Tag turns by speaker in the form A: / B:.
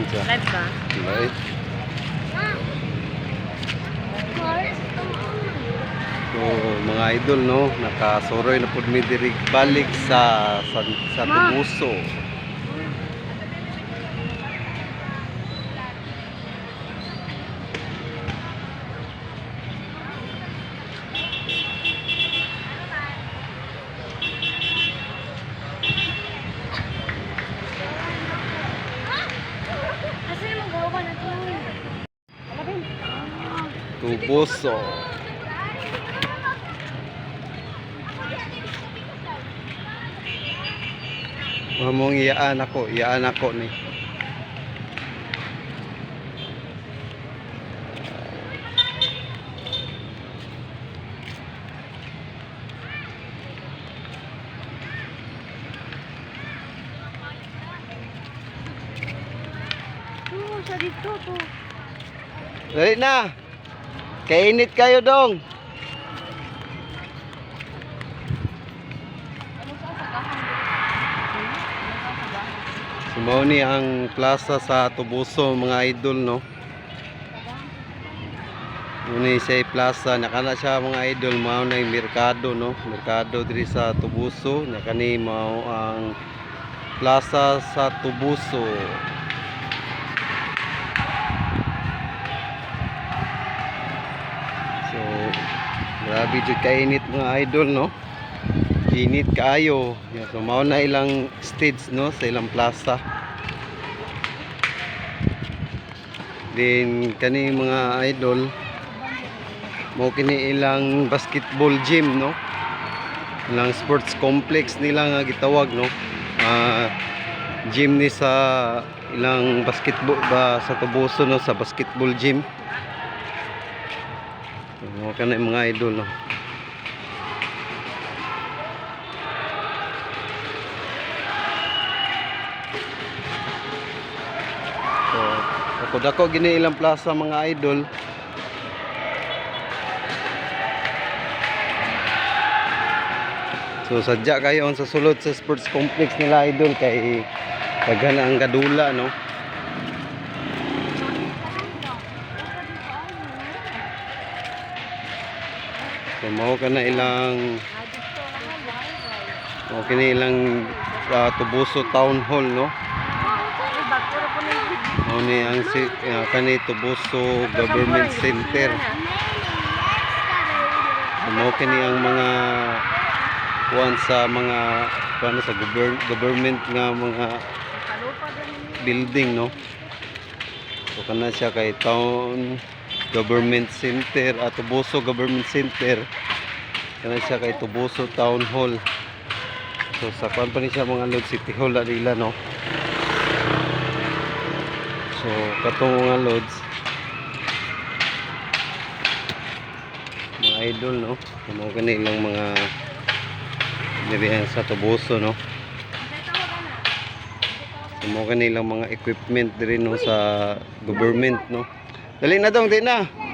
A: Unsa?
B: Live ba?
A: Right. So, mga idol no, nakasuroy na pud mi balik sa sa, sa. Tubuso. Tubuso. Mamong iyaan ako, iyaan ako ni.
B: Dito to.
A: Dali na. Kainit kayo dong. Sumaw ni ang plaza sa Tubuso mga idol no. Muni siya plaza nakana siya mga idol mao na merkado no. Merkado diri sa Tubuso nakani mao ang plaza sa Tubuso. Grabe jud kainit mga idol no. Init kaayo. Yeah, na ilang stage no sa ilang plaza. Then kani mga idol mo kini ilang basketball gym no. Ilang sports complex nila nga gitawag no. Ah, gym ni sa ilang basketball ba sa Tubuso no sa basketball gym. Mga ka na yung mga idol, no? So, ako dako gini ilang plaza mga idol. So sadya kayo sa sulod sa sports complex nila idol kay daghan ang kadula no. So mao ka na ilang mao kini ilang ah, Tubuso Town Hall no. Mao ni ang si ah, kani Tubuso Government Center. So, mao kini ang mga kuan sa mga kuan sa gober- government nga mga building no. So kana siya kay Town Government Center at Tubuso Government Center. Kana siya kay Tubuso Town Hall. So sa kuan pa ni siya mga Lord City Hall nila no. So katong mga lods mga idol no. Mo kanilang mga dirihan sa Tubuso no. Mo kanilang mga equipment diri no sa government no. Dali na dong, di na.